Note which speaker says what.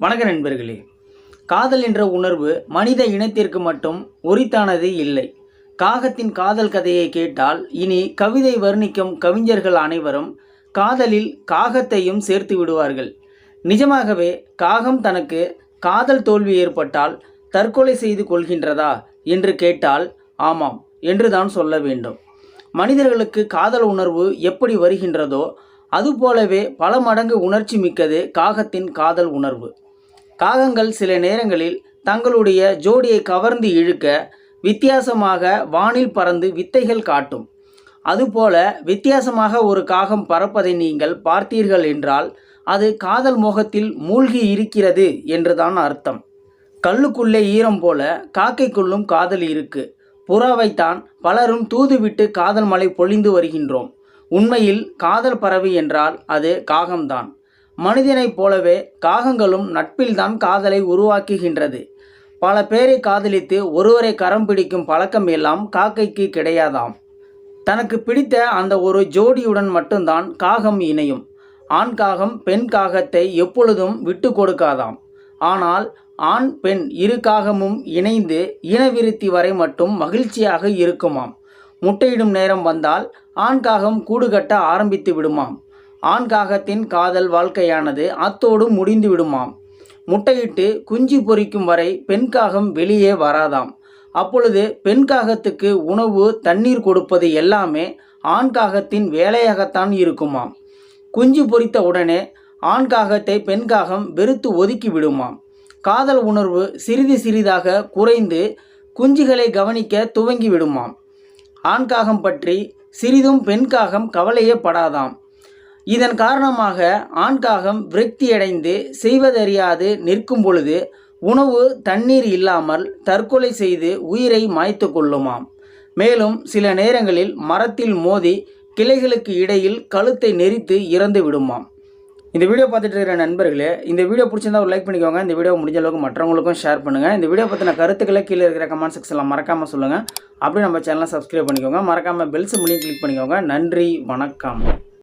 Speaker 1: வணக்க நண்பர்களே காதல் என்ற உணர்வு மனித இனத்திற்கு மட்டும் உரித்தானது இல்லை. காகத்தின் காதல் கதையை கேட்டால் இனி கவிதை வர்ணிக்கும் கவிஞர்கள் அனைவரும் காதலில் காகத்தையும் சேர்த்து விடுவார்கள். நிஜமாகவே காகம் தனக்கு காதல் தோல்வி ஏற்பட்டால் தற்கொலை செய்து கொள்கின்றதா என்று கேட்டால் ஆமாம் என்றுதான் சொல்ல வேண்டும். மனிதர்களுக்கு காதல் உணர்வு எப்படி வருகின்றதோ அதுபோலவே பல மடங்கு உணர்ச்சி மிக்கது காகத்தின் காதல் உணர்வு. காகங்கள் சில நேரங்களில் தங்களுடைய ஜோடியை கவர்ந்து இழுக்க வித்தியாசமாக வானில் பறந்து வித்தைகள் காட்டும். அதுபோல வித்தியாசமாக ஒரு காகம் பறப்பதை நீங்கள் பார்த்தீர்கள் என்றால் அது காதல் மோகத்தில் மூழ்கி இருக்கிறது என்றுதான் அர்த்தம். கல்லுக்குள்ளே ஈரம் போல காக்கைக்குள்ளும் காதல் இருக்கு. புறாவைத்தான் பலரும் தூதுவிட்டு காதல் மலை பொழிந்து வருகின்றோம். உண்மையில் காதல் பறவை என்றால் அது காகம்தான். மனிதனைப் போலவே காகங்களும் நட்பில்தான் காதலை உருவாக்குகின்றது. பல பேரை காதலித்து ஒருவரை கரம் பிடிக்கும் பழக்கம் எல்லாம் காக்கைக்கு கிடையாதாம். தனக்கு பிடித்த அந்த ஒரு ஜோடியுடன் மட்டும்தான் காகம் இணையும். ஆண் காகம் பெண் காகத்தை எப்பொழுதும் விட்டு கொடுக்காதாம். ஆனால் ஆண் பெண் இரு காகமும் இணைந்து இனவிருத்தி வரை மட்டும் மகிழ்ச்சியாக இருக்குமாம். முட்டையிடும் நேரம் வந்தால் ஆண் காகம் கூடு கட்ட ஆரம்பித்து விடுமாம். ஆண் காகத்தின் காதல் வாழ்க்கையானது அத்தோடு முடிந்து விடுமாம் முட்டையிட்டு குஞ்சு பொரிக்கும் வரை பெண்காகம் வெளியே வராதாம். அப்பொழுது பெண்காகத்துக்கு உணவு தண்ணீர் கொடுப்பது எல்லாமே ஆண் காகத்தின் வேலையாகத்தான் இருக்குமாம். குஞ்சு பொரித்த உடனே ஆண் காகத்தை வெறுத்து ஒதுக்கி விடுமாம். காதல் உணர்வு சிறிது சிறிதாக குறைந்து குஞ்சுகளை கவனிக்க துவங்கி விடுமாம். ஆண் காகம் பற்றி சிறிதும் பெண்காகம் கவலையே படாதாம். இதன் காரணமாக ஆண் காகம் விரக்தியடைந்து செய்வதறியாது நிற்கும் பொழுது உணவு தண்ணீர் இல்லாமல் தற்கொலை செய்து உயிரை மாய்த்து கொள்ளுமாம். மேலும் சில நேரங்களில் மரத்தில் மோதி கிளைகளுக்கு இடையில் கழுத்தை நெரித்து இறந்து விடுமாம். இந்த வீடியோ பார்த்துட்டு இருக்கிற நண்பர்களே இந்த வீடியோ பிடிச்சிருந்தா ஒரு லைக் பண்ணிக்கோங்க. இந்த வீடியோ முடிஞ்ச அளவுக்கு மற்றவங்களுக்கும் ஷேர் பண்ணுங்கள் இந்த வீடியோ பற்றின கருத்துக்களை கீழே இருக்கிற கமெண்ட் செக்ஷனில் மறக்காமல் சொல்லுங்கள் அப்படியே நம்ம சேனலை சப்ஸ்கிரைப் பண்ணிக்கோங்க. மறக்காமல் பெல் சிம்லையும் கிளிக் பண்ணிக்கோங்க. நன்றி வணக்கம்.